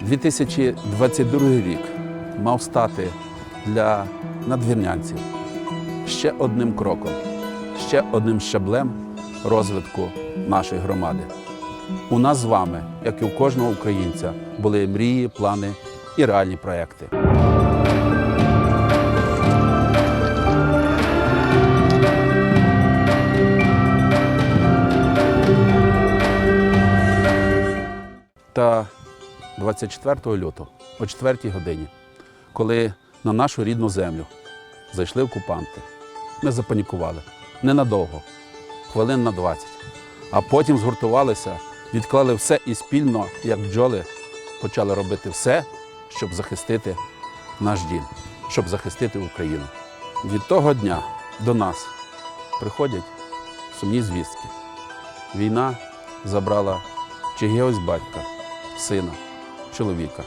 2022 рік мав стати для надвірнянців ще одним кроком, ще одним щаблем розвитку нашої громади. У нас з вами, як і у кожного українця, були мрії, плани і реальні проекти. Та 24 лютого, о 4 годині, коли на нашу рідну землю зайшли окупанти, ми запанікували ненадовго, хвилин на 20. А потім згуртувалися, відклали все і спільно, як бджоли, почали робити все, щоб захистити наш дім, щоб захистити Україну. Від того дня до нас приходять сумні звістки. Війна забрала чиєгось батька, сина, чоловіка,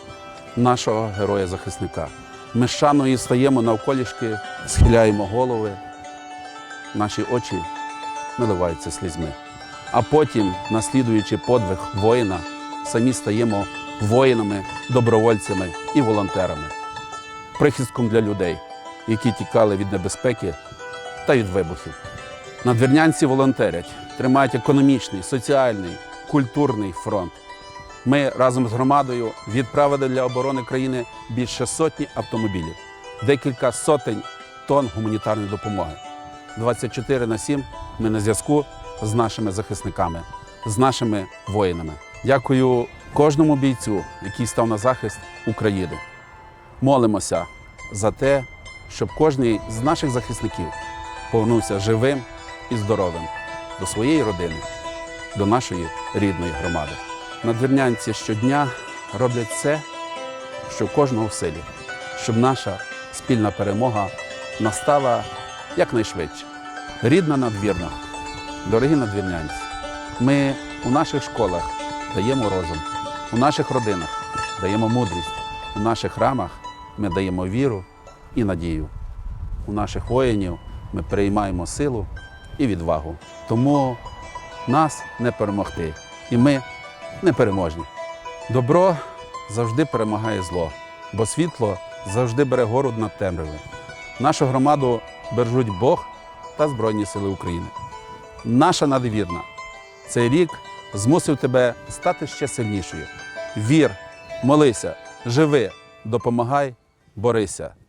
нашого героя-захисника. Ми шаною стаємо навколішки, схиляємо голови, наші очі наливаються слізьми. А потім, наслідуючи подвиг воїна, самі стаємо воїнами, добровольцями і волонтерами, прихистком для людей, які тікали від небезпеки та від вибухів. Надвірнянці волонтерять, тримають економічний, соціальний, культурний фронт. Ми разом з громадою відправили для оборони країни більше сотні автомобілів, декілька сотень тонн гуманітарної допомоги. 24 на 7 ми на зв'язку з нашими захисниками, з нашими воїнами. Дякую кожному бійцю, який став на захист України. Молимося за те, щоб кожен з наших захисників повернувся живим і здоровим до своєї родини, до нашої рідної громади. Надвірнянці щодня роблять все, що в кожного в силі, щоб наша спільна перемога настала якнайшвидше. Рідна надвірна, дорогі надвірнянці, ми у наших школах даємо розум, у наших родинах даємо мудрість, у наших храмах ми даємо віру і надію. У наших воїнів ми переймаємо силу і відвагу. Тому нас не перемогти, і ми непереможні. Добро завжди перемагає зло, бо світло завжди бере гору над темрявою. Нашу громаду бережуть Бог та Збройні Сили України. Наша надвірна. Цей рік змусив тебе стати ще сильнішою. Вір, молися, живи, допомагай, борися.